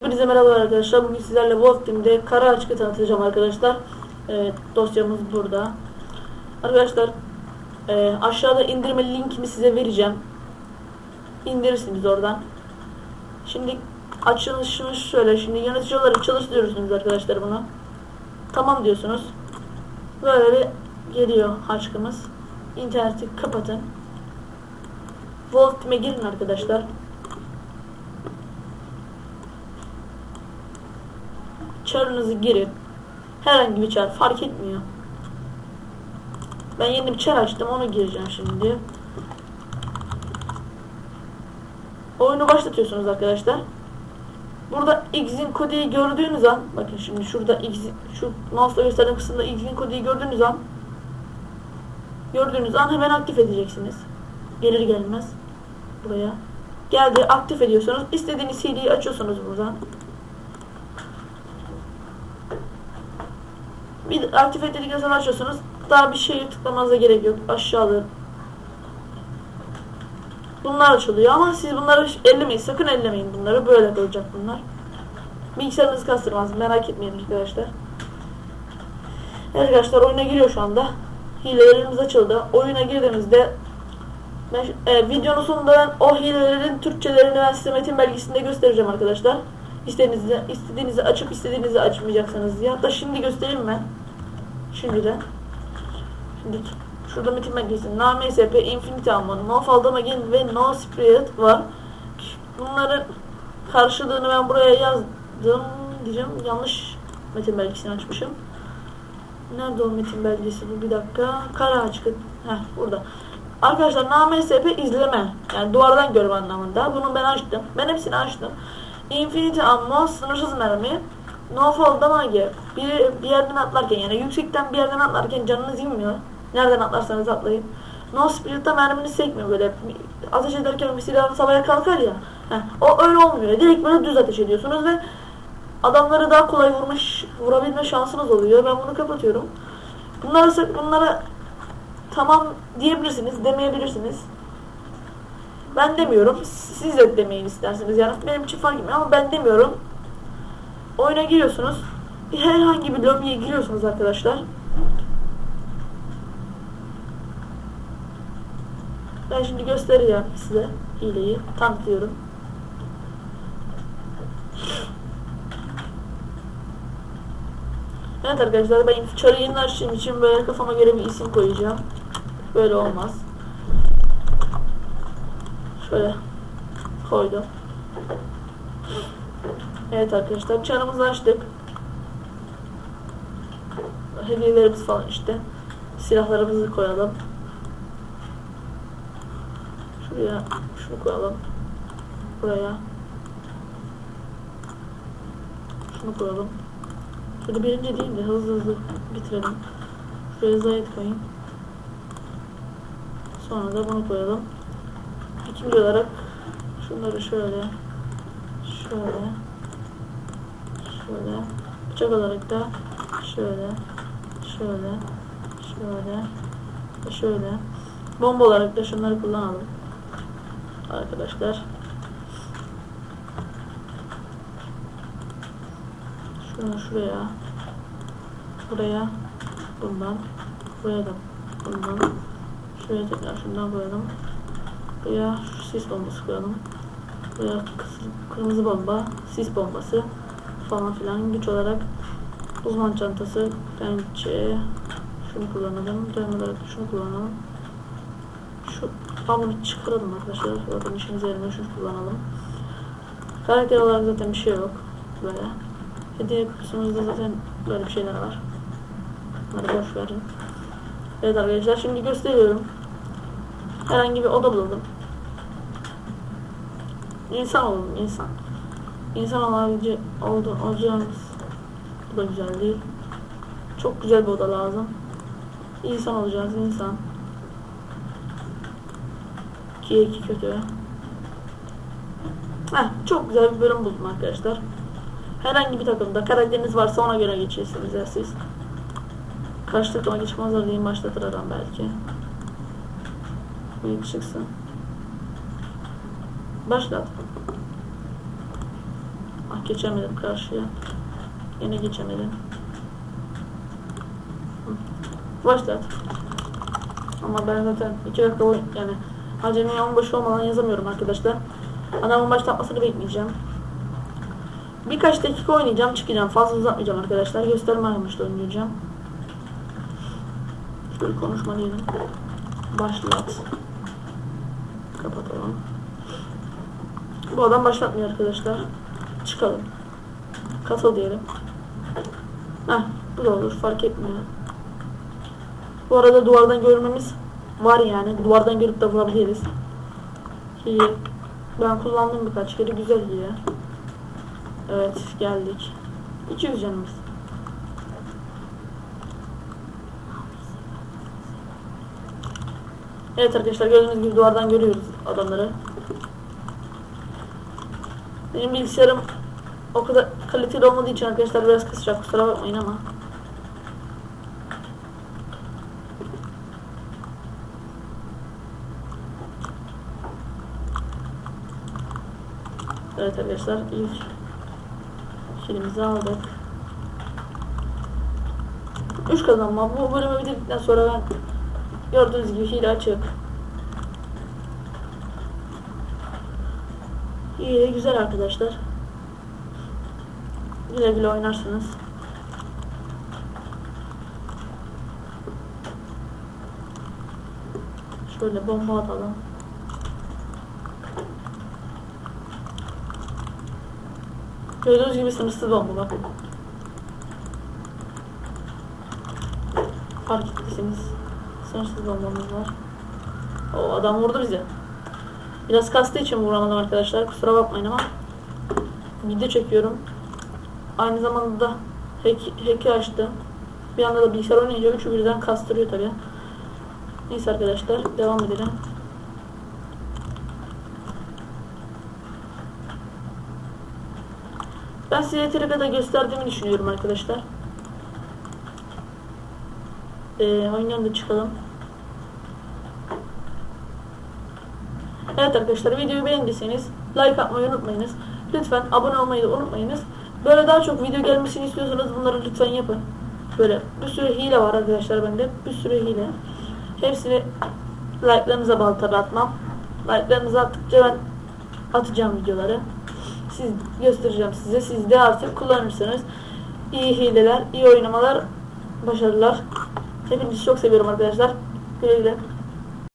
Hepinize merhaba arkadaşlar. Bugün sizlerle Wolf Team'de kara açıkı tanıtacağım arkadaşlar. Evet, dosyamız burada. Arkadaşlar e, aşağıda indirme linkini size vereceğim. İndirirsiniz oradan. Şimdi açılışımız şöyle. Şimdi yönetici olarak çalıştırıyorsunuz arkadaşlar bunu. Tamam diyorsunuz. Böyle bir geliyor aşkımız. İnterneti kapatın. Wolf Team'e girin arkadaşlar. Çarınızı girin. Herhangi bir çar fark etmiyor. Ben yeni bir çar açtım onu gireceğim şimdi. Oyunu başlatıyorsunuz arkadaşlar. Burada X'in kodeyi gördüğünüz an bakın şimdi şurada X şu mouse'la gösteren kısımda X'in kodeyi gördüğünüz an gördüğünüz an hemen aktif edeceksiniz. Gelir gelmez buraya. Geldi aktif ediyorsunuz. İstediğiniz CD'yi açıyorsunuz buradan. Bir aktif sonra açıyorsunuz. Daha bir şeye tıklamanıza gerek yok. Aşağıda. Bunlar açılıyor ama siz bunları ellemeyin. Sakın ellemeyin bunları. Böyle kalacak bunlar. Bilgisayarınızı kastırmaz. Merak etmeyin arkadaşlar. Arkadaşlar oyuna giriyor şu anda. Hilelerimiz açıldı. Oyuna girdiğimizde ben, e, videonun sonunda ben o hilelerin Türkçelerini ben size metin belgesinde göstereceğim arkadaşlar. İstediğinizi, istediğinizi açıp istediğinizi açmayacaksınız diye. Hatta şimdi göstereyim ben. Şimdi de. Şimdi şurada metin belgesi. No MSP, Infinity Ammo, No Faldamagin ve No Spirit var. Bunların karşılığını ben buraya yazdım. Diyeceğim yanlış metin belgesini açmışım. Nerede o metin belgesi bu bir dakika. Kara açık. Heh burada. Arkadaşlar NAMSP izleme. Yani duvardan görme anlamında. Bunu ben açtım. Ben hepsini açtım. Infinity Ammo sınırsız mermi. No Fall Damage bir, bir yerden atlarken yani yüksekten bir yerden atlarken canınız inmiyor. Nereden atlarsanız atlayın. No Spirit'te merminiz sekmiyor böyle. Ateş ederken bir silahınız havaya kalkar ya. Heh, o öyle olmuyor. Direkt böyle düz ateş ediyorsunuz ve adamları daha kolay vurmuş, vurabilme şansınız oluyor. Ben bunu kapatıyorum. Bunlara, bunlara tamam diyebilirsiniz, demeyebilirsiniz. Ben demiyorum. Siz de demeyin isterseniz. Yani benim için fark etmiyor ama ben demiyorum. Oyuna giriyorsunuz. Herhangi bir lobiye giriyorsunuz arkadaşlar. Ben şimdi göstereceğim size hileyi. Tanıtıyorum. Evet arkadaşlar ben çarı açtığım için böyle kafama göre bir isim koyacağım. Böyle olmaz. Şöyle koydum. Evet arkadaşlar çarımızı açtık. Hediyelerimiz falan işte. Silahlarımızı koyalım. Şuraya şunu koyalım. Buraya. Şunu koyalım. Şöyle birinci değil de hızlı hızlı bitirelim. Şuraya zayıf koyayım. Sonra da bunu koyalım. İkinci olarak şunları şöyle şöyle şöyle bıçak olarak da şöyle şöyle şöyle ve şöyle. Bomba olarak da şunları kullanalım. Arkadaşlar. Şunu şuraya buraya bundan buraya da bundan şuraya tekrar şundan koyalım buraya sis bombası koyalım. Buraya kırmızı bomba sis bombası falan filan. Güç olarak uzman çantası pençe şunu kullanalım. Dövme olarak şunu kullanalım. Şu bunu çıkaralım arkadaşlar. Bakın işimize yaramıyor şunu kullanalım. Karakter olarak zaten bir şey yok. Böyle. Hediye kutusumuzda zaten böyle bir şeyler var. Bunları boş verin. Evet arkadaşlar şimdi gösteriyorum. Herhangi bir oda bulalım insan olalım insan İnsan olabilecek oldu, olacağımız bu da güzel değil. Çok güzel bir oda lazım. İnsan olacağız insan. 2'ye 2 kötü. Heh, çok güzel bir bölüm buldum arkadaşlar. Herhangi bir takımda karakteriniz varsa ona göre geçirsiniz ya siz. Karşı takıma geçip hazırlayayım başlatır adam belki. Bu çıksın. Başlat. Ah geçemedim karşıya. Yine geçemedim. Hı. Başlat. Ama ben zaten 2 dakika boy yani acemi onbaşı olmadan yazamıyorum arkadaşlar. Adamın başlatmasını bekleyeceğim. Birkaç dakika oynayacağım çıkacağım. Fazla uzatmayacağım arkadaşlar. Gösterme amaçlı oynayacağım. Şöyle konuşma diyelim. Başlat. Kapatalım. Bu adam başlatmıyor arkadaşlar. Çıkalım. Katıl diyelim. Heh, bu da olur fark etmiyor. Bu arada duvardan görmemiz var yani. Duvardan görüp de vurabiliriz. İyi. Ben kullandım birkaç kere güzel iyi. Evet geldik. 200 canımız. Evet arkadaşlar gördüğünüz gibi duvardan görüyoruz adamları. Benim bilgisayarım o kadar kaliteli olmadığı için arkadaşlar biraz kısacak kusura bakmayın ama. Evet arkadaşlar ilk kilimizi aldık. 3 kazanma. Bu bölümü bitirdikten sonra ben gördüğünüz gibi hile açık. İyi güzel arkadaşlar. Güle güle oynarsınız. Şöyle bomba atalım. Gördüğünüz gibi sınırsız bomba bak. Fark ettiyseniz sınırsız bombamız var. O adam vurdu bize. Biraz kastığı için vuramadım arkadaşlar. Kusura bakmayın ama video çekiyorum. Aynı zamanda da hack, hack'i açtım. Bir anda da bilgisayar oynayınca üçü birden kastırıyor tabi. Neyse arkadaşlar devam edelim. Ben size yeteri kadar gösterdiğimi düşünüyorum arkadaşlar. Ee, oyundan da çıkalım. Evet arkadaşlar videoyu beğendiyseniz like atmayı unutmayınız. Lütfen abone olmayı da unutmayınız. Böyle daha çok video gelmesini istiyorsanız bunları lütfen yapın. Böyle bir sürü hile var arkadaşlar bende. Bir sürü hile. Hepsini like'larınıza bağlı tabi atmam. Like'larınızı attıkça ben atacağım videoları. Siz göstereceğim size. Siz de artık kullanırsınız. İyi hileler, iyi oynamalar, başarılar. Hepinizi çok seviyorum arkadaşlar. Güle güle.